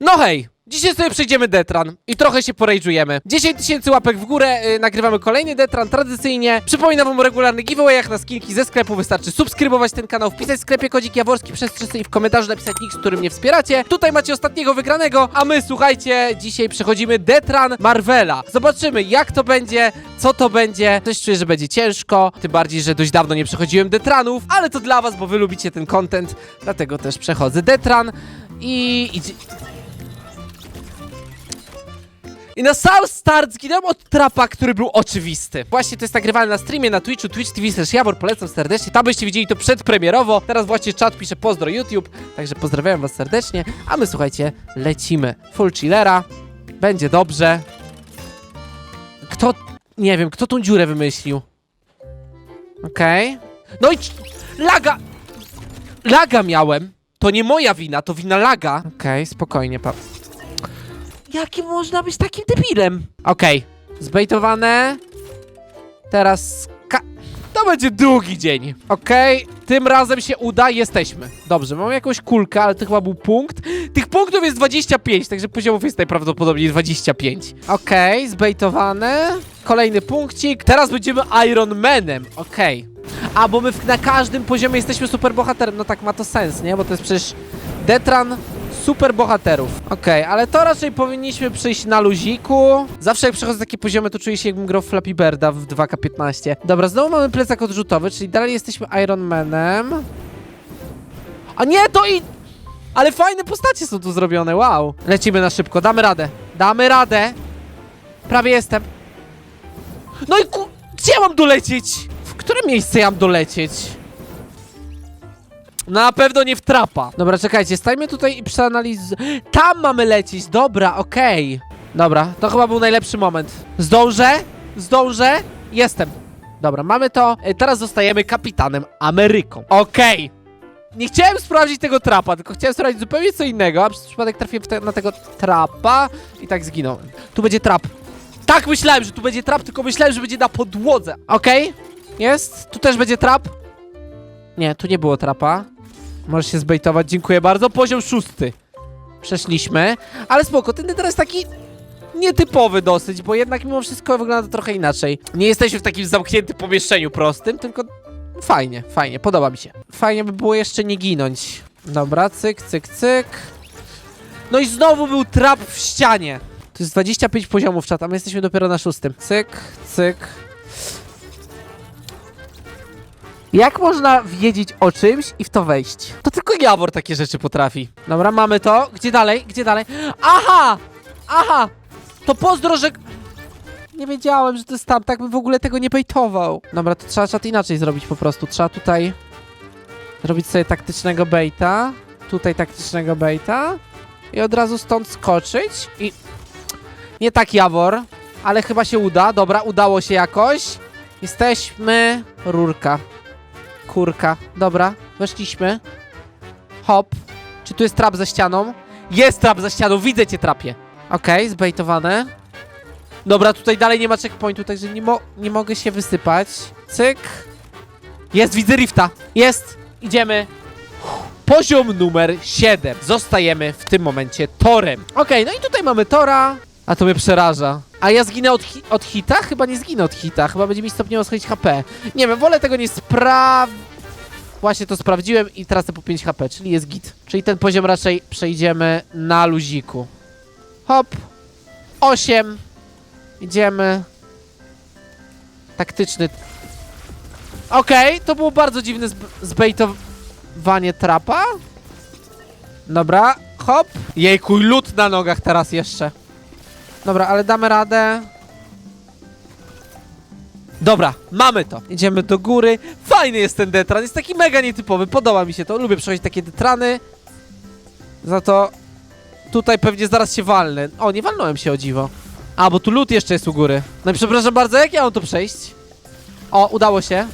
No hej! Dzisiaj sobie przejdziemy Detran i trochę się porajdżujemy. 10 tysięcy łapek w górę, yy, nagrywamy kolejny Detran tradycyjnie. Przypominam wam o regularnych giveawayach na skinki ze sklepu. Wystarczy subskrybować ten kanał, wpisać w sklepie kodzik Jaworski przez 300 i w komentarzu napisać nick, z którym mnie wspieracie. Tutaj macie ostatniego wygranego, a my słuchajcie, dzisiaj przechodzimy Detran Marvela. Zobaczymy jak to będzie, co to będzie. Coś czuję, że będzie ciężko, tym bardziej, że dość dawno nie przechodziłem Detranów, ale to dla was, bo wy lubicie ten content, dlatego też przechodzę Detran i idzie... I na sam start zginąłem od trapa, który był oczywisty. Właśnie to jest nagrywane na streamie na Twitchu, Twitch TV slash Jawor, polecam serdecznie. Tam byście widzieli to przedpremierowo. Teraz właśnie czat pisze pozdro YouTube, także pozdrawiam was serdecznie. A my słuchajcie, lecimy. Full chillera, będzie dobrze. Kto, nie wiem, kto tą dziurę wymyślił? Okej. No i laga! Laga miałem. To nie moja wina, to wina laga. Okej, spokojnie, pa. Jakim można być takim debilem? Okej, zbejtowane. Teraz ka- To będzie długi dzień. Okej, tym razem się uda, jesteśmy. Dobrze, mam jakąś kulkę, ale to chyba był punkt. Tych punktów jest 25, także poziomów jest najprawdopodobniej 25. Okej, zbejtowane. Kolejny punkcik. Teraz będziemy Iron Manem. Okej. A, bo my na każdym poziomie jesteśmy superbohaterem. No tak ma to sens, nie? Bo to jest przecież Detran super bohaterów. Okej, ale to raczej powinniśmy przyjść na luziku. Zawsze jak przechodzę takie poziomy, to czuję się jakbym grał w Flappy Birda w 2K15. Dobra, znowu mamy plecak odrzutowy, czyli dalej jesteśmy Iron Manem. A nie, to i... Ale fajne postacie są tu zrobione, wow. Lecimy na szybko, damy radę. Damy radę. Prawie jestem. No i ku... Gdzie mam dolecieć? W które miejsce ja mam dolecieć? Na pewno nie w trapa. Dobra, czekajcie, stajmy tutaj i przeanaliz... Tam mamy lecieć, dobra, okej. Dobra, to chyba był najlepszy moment. Zdążę? Zdążę? Jestem. Dobra, mamy to. E, Teraz zostajemy kapitanem Ameryką. Okej. Nie chciałem sprawdzić tego trapa, tylko chciałem sprawdzić zupełnie co innego, a przez przypadek trafiłem te, na tego trapa i tak zginąłem. Tu będzie trap. Tak myślałem, że tu będzie trap, tylko myślałem, że będzie na podłodze. Okej, jest. Tu też będzie trap. Nie, tu nie było trapa. Możesz się zbejtować, dziękuję bardzo. Poziom szósty. Przeszliśmy. Ale spoko, ten teraz taki nietypowy dosyć, bo jednak mimo wszystko wygląda to trochę inaczej. Nie jesteśmy w takim zamkniętym pomieszczeniu prostym, tylko fajnie, fajnie, podoba mi się. Fajnie by było jeszcze nie ginąć. Dobra, cyk, cyk, cyk. No i znowu był trap w ścianie. To jest 25 poziomów czat, a my jesteśmy dopiero na szóstym. Cyk, cyk. Jak można wiedzieć o czymś i w to wejść? To tylko Jawor takie rzeczy potrafi. Dobra, mamy to. Gdzie dalej? Gdzie dalej? Aha! Aha! To pozdro, że... Nie wiedziałem, że to jest tam. Tak bym w ogóle tego nie bejtował. Dobra, to trzeba czat inaczej zrobić po prostu. Trzeba tutaj zrobić sobie taktycznego baita. Tutaj taktycznego baita. I od razu stąd skoczyć. I... Nie tak Jawor, ale chyba się uda. Dobra, udało się jakoś. Jesteśmy... Rurka. Kurka. Dobra, weszliśmy. Hop. Czy tu jest trap za ścianą? Jest trap za ścianą, widzę cię trapie. Okej, zbejtowane. Dobra, tutaj dalej nie ma checkpointu, także nie, mo nie mogę się wysypać. Cyk. Jest, widzę rifta. Jest. Idziemy. Poziom numer 7. Zostajemy w tym momencie torem. Okej, no i tutaj mamy tora. A to mnie przeraża. A ja zginę od, hi od hita? Chyba nie zginę od hita. Chyba będzie mi stopniowo schodzić HP. Nie wiem, wolę tego nie spraw... Właśnie to sprawdziłem i tracę po 5 HP, czyli jest git. Czyli ten poziom raczej przejdziemy na luziku. Hop. 8. Idziemy. Taktyczny. Okej, to było bardzo dziwne zb zbejtowanie trapa. Dobra, hop. Jejku, lód na nogach teraz jeszcze. Dobra, ale damy radę. Dobra, mamy to. Idziemy do góry. Fajny jest ten detran, jest taki mega nietypowy. Podoba mi się to. Lubię przechodzić takie detrany. Za to tutaj pewnie zaraz się walnę. O, nie walnąłem się o dziwo. A, bo tu lód jeszcze jest u góry. No i przepraszam bardzo, jak ja mam to przejść? O, udało się.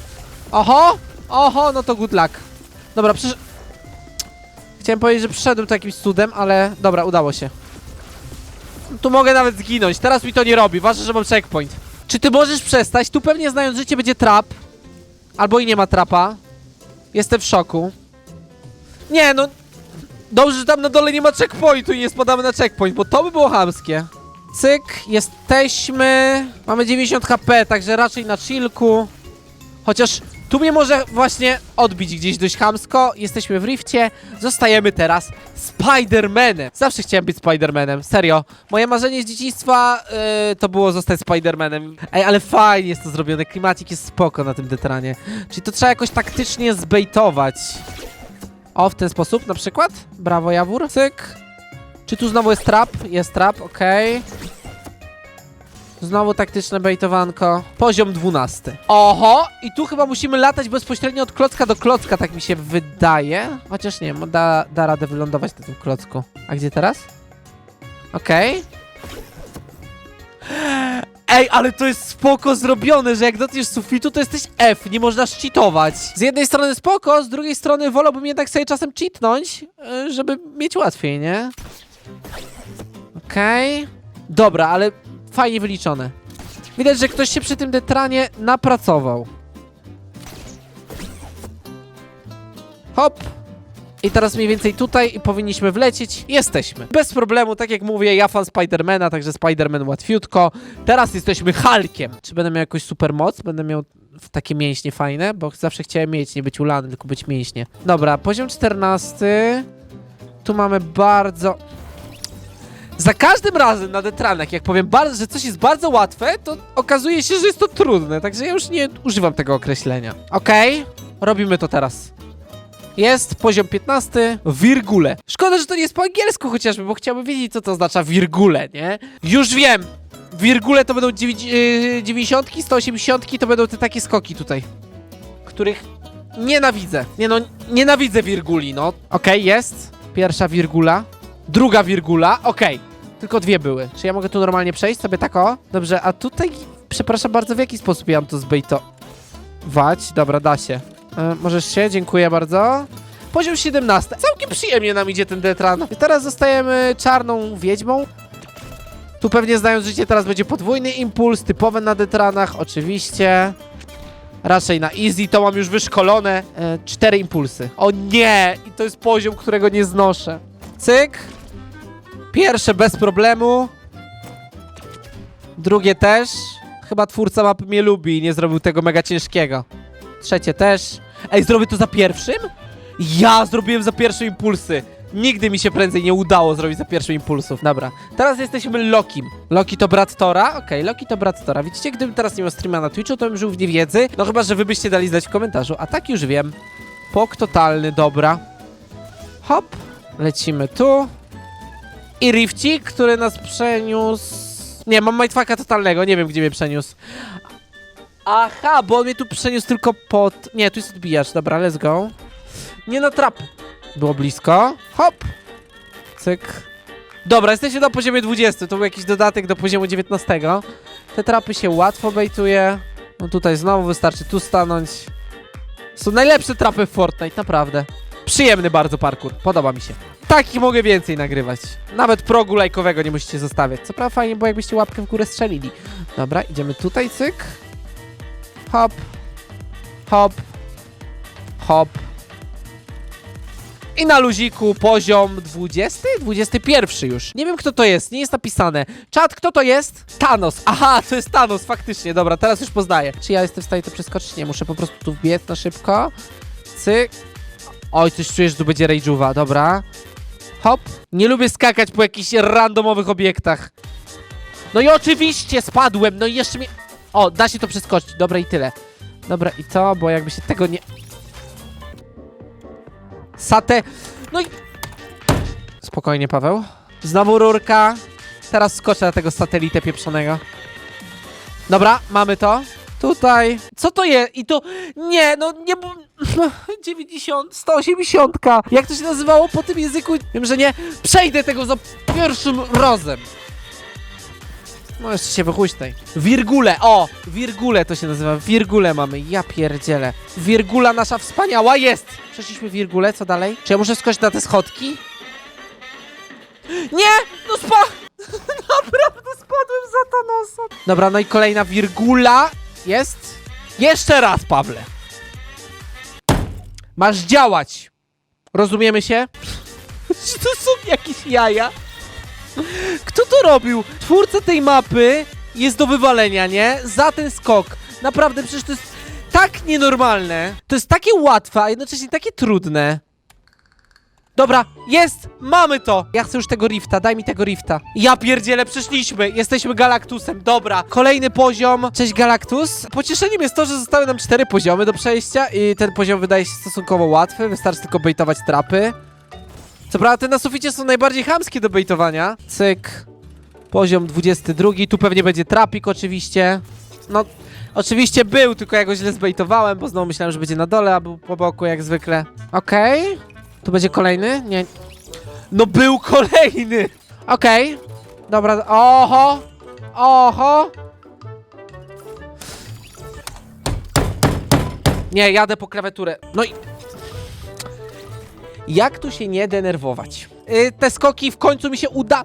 Oho! Oho, no to good luck. Dobra, przecież... Chciałem powiedzieć, że przyszedłem tu jakimś cudem, ale dobra, udało się. Tu mogę nawet zginąć. Teraz mi to nie robi. Ważne, że mam checkpoint. Czy ty możesz przestać? Tu pewnie znając życie będzie trap. Albo i nie ma trapa. Jestem w szoku. Nie, no... Dobrze, że tam na dole nie ma checkpointu i nie spadamy na checkpoint, bo to by było chamskie. Cyk, jesteśmy... Mamy 90 HP, także raczej na chillku. Chociaż tu mnie może właśnie odbić gdzieś dość chamsko. Jesteśmy w rifcie. Zostajemy teraz Spider-Manem. Zawsze chciałem być Spider-Manem, serio. Moje marzenie z dzieciństwa yy, to było zostać Spider-Manem. Ej, ale fajnie jest to zrobione. Klimacik jest spoko na tym detranie. Czyli to trzeba jakoś taktycznie zbejtować. O, w ten sposób na przykład. Brawo, Jawór. Cyk. Czy tu znowu jest trap? Jest trap, okej. Znowu taktyczne bejtowanko. Poziom 12. Oho! I tu chyba musimy latać bezpośrednio od klocka do klocka, tak mi się wydaje. Chociaż nie, da, da radę wylądować na tym klocku. A gdzie teraz? Okej. Ej, ale to jest spoko zrobione, że jak dotkniesz sufitu, to jesteś F, nie można cheatować. Z jednej strony spoko, z drugiej strony wolałbym jednak sobie czasem cheatnąć, y, żeby mieć łatwiej, nie? Okej. Dobra, ale fajnie wyliczone. Widać, że ktoś się przy tym detranie napracował. Hop. I teraz mniej więcej tutaj powinniśmy wlecieć. Jesteśmy. Bez problemu, tak jak mówię, ja fan Spidermana, także Spiderman łatwiutko. Teraz jesteśmy Hulkiem. Czy będę miał jakąś super moc? Będę miał takie mięśnie fajne, bo zawsze chciałem mieć, nie być ulany, tylko być mięśnie. Dobra, poziom 14. Tu mamy bardzo... Za każdym razem na detranach, jak powiem, że coś jest bardzo łatwe, to okazuje się, że jest to trudne, także ja już nie używam tego określenia. Okej, robimy to teraz. Jest poziom 15, wirgule. Szkoda, że to nie jest po angielsku chociażby, bo chciałbym wiedzieć, co to oznacza wirgule, nie? Już wiem! Wirgule to będą dziewięć- yy, 90, 180 to będą te takie skoki tutaj, których nienawidzę. Nie no, nienawidzę wirguli, no. Okej, jest. Pierwsza wirgula. Druga wirgula, okej. Tylko dwie były. Czy ja mogę tu normalnie przejść sobie tak o? Dobrze, a tutaj, przepraszam bardzo, w jaki sposób ja mam to zbejtować? Dobra, da się. E, możesz się, dziękuję bardzo. Poziom 17. Całkiem przyjemnie nam idzie ten detran. I teraz zostajemy czarną wiedźmą. Tu pewnie znając życie teraz będzie podwójny impuls, typowe na detranach, oczywiście. Raczej na easy, to mam już wyszkolone. E, cztery impulsy. O nie! I to jest poziom, którego nie znoszę. Cyk. Pierwsze bez problemu. Drugie też. Chyba twórca mapy mnie lubi i nie zrobił tego mega ciężkiego. Trzecie też. Ej, zrobię to za pierwszym? Ja zrobiłem za pierwszym impulsy. Nigdy mi się prędzej nie udało zrobić za pierwszym impulsów. Dobra, teraz jesteśmy Lokim. Loki to brat Tora? Okej, Loki to brat Tora. Widzicie, gdybym teraz nie miał streama na Twitchu, to bym żył w niewiedzy. No chyba, że wy byście dali znać w komentarzu. A tak już wiem. Pok totalny, dobra. Hop, lecimy tu. I Rifcik, który nas przeniósł... Nie, mam Mindfucka totalnego, nie wiem gdzie mnie przeniósł. Aha, bo on mnie tu przeniósł tylko pod... Nie, tu jest odbijacz, dobra, let's go. Nie na trap. Było blisko. Hop. Cyk. Dobra, jesteśmy na poziomie 20, to był jakiś dodatek do poziomu 19. Te trapy się łatwo bejtuje. No tutaj znowu wystarczy tu stanąć. Są najlepsze trapy w Fortnite, naprawdę. Przyjemny bardzo parkour, podoba mi się. Takich mogę więcej nagrywać. Nawet progu lajkowego nie musicie zostawiać. Co prawda fajnie, bo jakbyście łapkę w górę strzelili. Dobra, idziemy tutaj, cyk. Hop. Hop. Hop. I na luziku poziom 20? 21 już. Nie wiem kto to jest, nie jest napisane. Czat, kto to jest? Thanos. Aha, to jest Thanos, faktycznie. Dobra, teraz już poznaję. Czy ja jestem w stanie to przeskoczyć? Nie, muszę po prostu tu wbiec na szybko. Cyk. Oj, coś czujesz, że tu będzie rage'uwa, dobra. Hop. Nie lubię skakać po jakichś randomowych obiektach. No i oczywiście spadłem, no i jeszcze mnie... O, da się to przeskoczyć, dobra i tyle. Dobra i co, bo jakby się tego nie... Sate... No i... Spokojnie, Paweł. Znowu rurka. Teraz skoczę na tego satelitę pieprzonego. Dobra, mamy to. Tutaj. Co to jest? I to... Nie, no nie... bu- 90, 180. Jak to się nazywało po tym języku? Wiem, że nie. Przejdę tego za pierwszym razem. No jeszcze się wychuśtaj. Wirgule, o! Wirgule to się nazywa. Wirgule mamy, ja pierdzielę. Wirgula nasza wspaniała jest! Przeszliśmy wirgulę, co dalej? Czy ja muszę skoczyć na te schodki? Nie! No spa... Naprawdę spadłem za Thanosa. Dobra, no i kolejna wirgula jest. Jeszcze raz, Pawle. Masz działać. Rozumiemy się? To są jakieś jaja? Kto to robił? Twórca tej mapy jest do wywalenia, nie? Za ten skok. Naprawdę, przecież to jest tak nienormalne. To jest takie łatwe, a jednocześnie takie trudne. Dobra, jest! Mamy to! Ja chcę już tego rifta, daj mi tego rifta. Ja pierdzielę, przeszliśmy! Jesteśmy Galaktusem, dobra. Kolejny poziom. Cześć Galaktus. Pocieszeniem jest to, że zostały nam cztery poziomy do przejścia i ten poziom wydaje się stosunkowo łatwy. Wystarczy tylko bejtować trapy. Co prawda te na suficie są najbardziej chamskie do bejtowania. Cyk. Poziom 22. Tu pewnie będzie trapik oczywiście. No, oczywiście był, tylko ja go źle zbejtowałem, bo znowu myślałem, że będzie na dole, a był po boku jak zwykle. Okej. Tu będzie kolejny? Nie. No był kolejny! Okej. Dobra, oho! Oho! Nie, jadę po klawiaturę. No i... Jak tu się nie denerwować? Yy, te skoki w końcu mi się uda...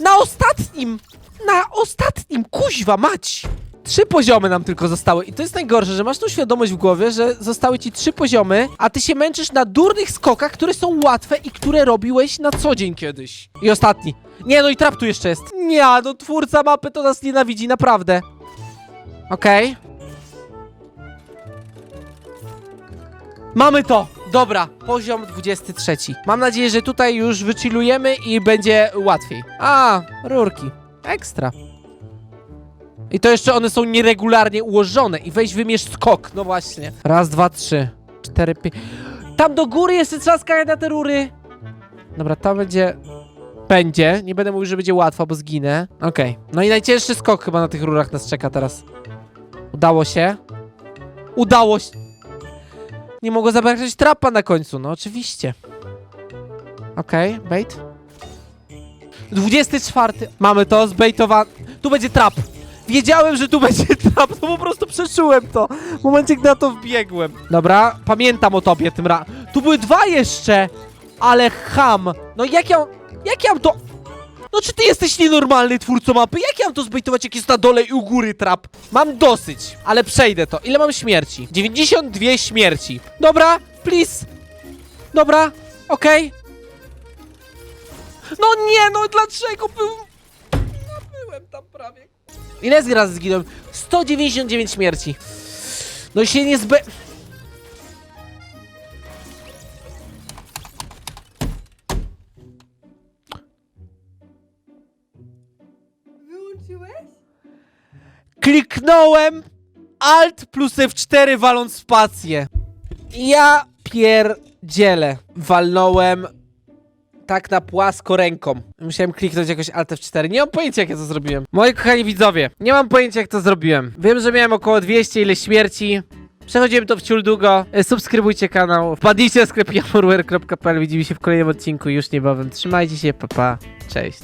Na ostatnim! Na ostatnim! Kuźwa mać! Trzy poziomy nam tylko zostały i to jest najgorsze, że masz tą świadomość w głowie, że zostały ci trzy poziomy, a ty się męczysz na durnych skokach, które są łatwe i które robiłeś na co dzień kiedyś. I ostatni. Nie, no i trap tu jeszcze jest. Nie, no twórca mapy to nas nienawidzi, naprawdę. Okej. Mamy to! Dobra, poziom 23. Mam nadzieję, że tutaj już wychillujemy i będzie łatwiej. A, rurki. Ekstra. I to jeszcze one są nieregularnie ułożone. I weź wymierz skok. No właśnie. Raz, dwa, trzy, cztery, pięć. Tam do góry jeszcze trzeba skakać na te rury. Dobra, to będzie... Będzie. Nie będę mówił, że będzie łatwo, bo zginę. Okej. No i najcięższy skok chyba na tych rurach nas czeka teraz. Udało się. Udało się. Nie mogło zabraknąć trapa na końcu. No oczywiście. Okej, bait. 24. Mamy to, zbejtowane. Tu będzie trap. Wiedziałem, że tu będzie trap, to po prostu przeszyłem to. W momencie, gdy na to wbiegłem. Dobra, pamiętam o tobie tym ra... Tu były dwa jeszcze! Ale ham! No jak ja... Jak ja mam to... No czy ty jesteś nienormalny twórco mapy? Jak ja mam to zbejtować, jak jest na dole i u góry trap? Mam dosyć, ale przejdę to. Ile mam śmierci? 92 śmierci. Dobra, please. Dobra, okej. No nie, no dlaczego był... No byłem tam prawie. Ile razy zginąłem? 199 śmierci. No się nie zbe... Wyłączyłeś? Kliknąłem Alt plus F4 waląc spację. Ja pierdzielę. Walnąłem tak na płasko ręką. Musiałem kliknąć jakoś Alt F4. Nie mam pojęcia jak ja to zrobiłem. Moi kochani widzowie, nie mam pojęcia jak to zrobiłem. Wiem, że miałem około 200 ile śmierci. Przechodziłem to wciul długo. E, Subskrybujcie kanał. Wpadnijcie na sklep. Widzimy się w kolejnym odcinku już niebawem. Trzymajcie się, papa. Pa. Cześć.